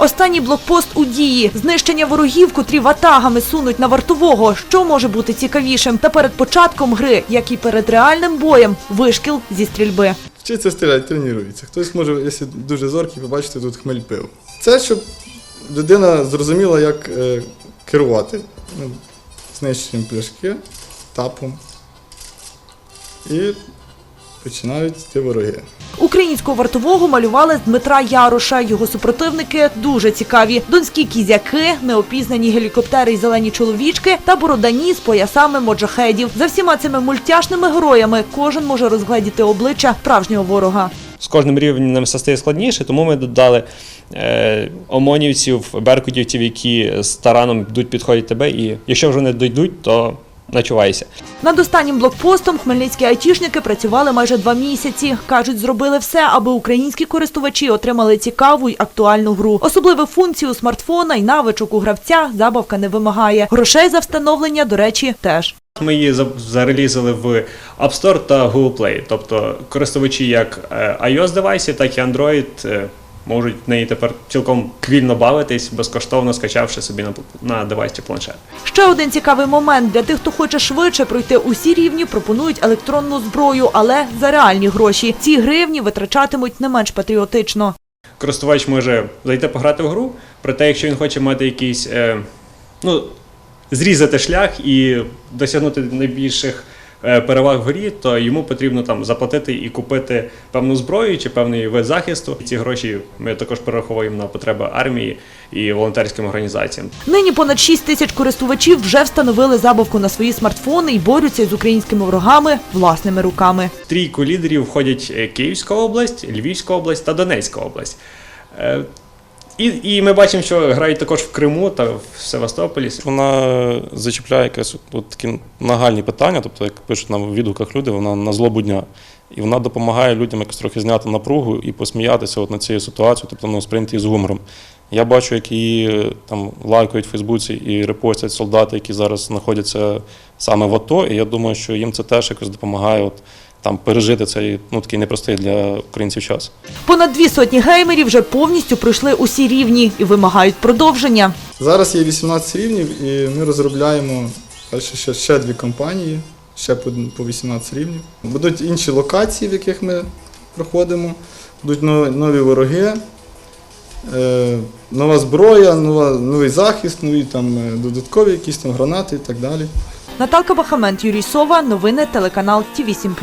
Останній блокпост у дії. Знищення ворогів, котрі ватагами сунуть на вартового. Що може бути цікавішим? Та перед початком гри, як і перед реальним боєм, вишкіл зі стрільби. Вчиться стріляти, тренується. Хтось може, якщо дуже зоркий, побачити тут хмель пив. Це щоб людина зрозуміла, як е, керувати. Ну, Знищуємо пляшки тапом. І починають йти вороги. Українського вартового малювали з Дмитра Яроша. Його супротивники дуже цікаві. Донські кізяки, неопізнані гелікоптери і зелені чоловічки та бородані з поясами моджахедів. За всіма цими мультяшними героями кожен може розгледіти обличчя справжнього ворога. З кожним рівнем нам все стає складніше, тому ми додали е, омонівців, беркутівців, які з тараном йдуть, підходять тебе, і якщо вже не дійдуть, то начувайся. Над останнім блокпостом хмельницькі айтішники працювали майже два місяці. Кажуть, зробили все, аби українські користувачі отримали цікаву й актуальну гру. Особливих функцій у смартфона й навичок у гравця забавка не вимагає. Грошей за встановлення, до речі, теж. Ми її за- зарелізили в App Store та Google Play. Тобто користувачі як е, iOS девайсів, так і Android е, можуть в неї тепер цілком квільно бавитись, безкоштовно скачавши собі на, на девайс чи планшет. Ще один цікавий момент для тих, хто хоче швидше пройти усі рівні, пропонують електронну зброю, але за реальні гроші. Ці гривні витрачатимуть не менш патріотично. користувач може зайти пограти в гру, проте, якщо він хоче мати якийсь, е, ну, зрізати шлях і досягнути найбільших переваг в грі, то йому потрібно там заплатити і купити певну зброю чи певний вид захисту. Ці гроші ми також перераховуємо на потреби армії і волонтерським організаціям. Нині понад 6 тисяч користувачів вже встановили забавку на свої смартфони і борються з українськими ворогами власними руками. Трійку лідерів входять е, Київська область, Львівська область та Донецька область. І, і ми бачимо, що грають також в Криму та в Севастополі. Вона зачіпляє якесь от такі нагальні питання, тобто, як пишуть нам в відгуках люди, вона на злобу дня. І вона допомагає людям якось трохи зняти напругу і посміятися от на цією ситуацією, тобто ну, сприйняти її з гумором. Я бачу, як її там лайкають в Фейсбуці і репостять солдати, які зараз знаходяться саме в АТО. І я думаю, що їм це теж якось допомагає от, там, пережити цей ну, такий непростий для українців час. Понад дві сотні геймерів вже повністю пройшли усі рівні і вимагають продовження. Зараз є 18 рівнів, і ми розробляємо ще, ще дві компанії, ще по, по 18 рівнів. Будуть інші локації, в яких ми проходимо, будуть нові, нові вороги, е, нова зброя, нова, новий захист, нові там е, додаткові якісь там гранати і так далі. Наталка Бахамент, Юрій Сова, новини телеканал Ті 8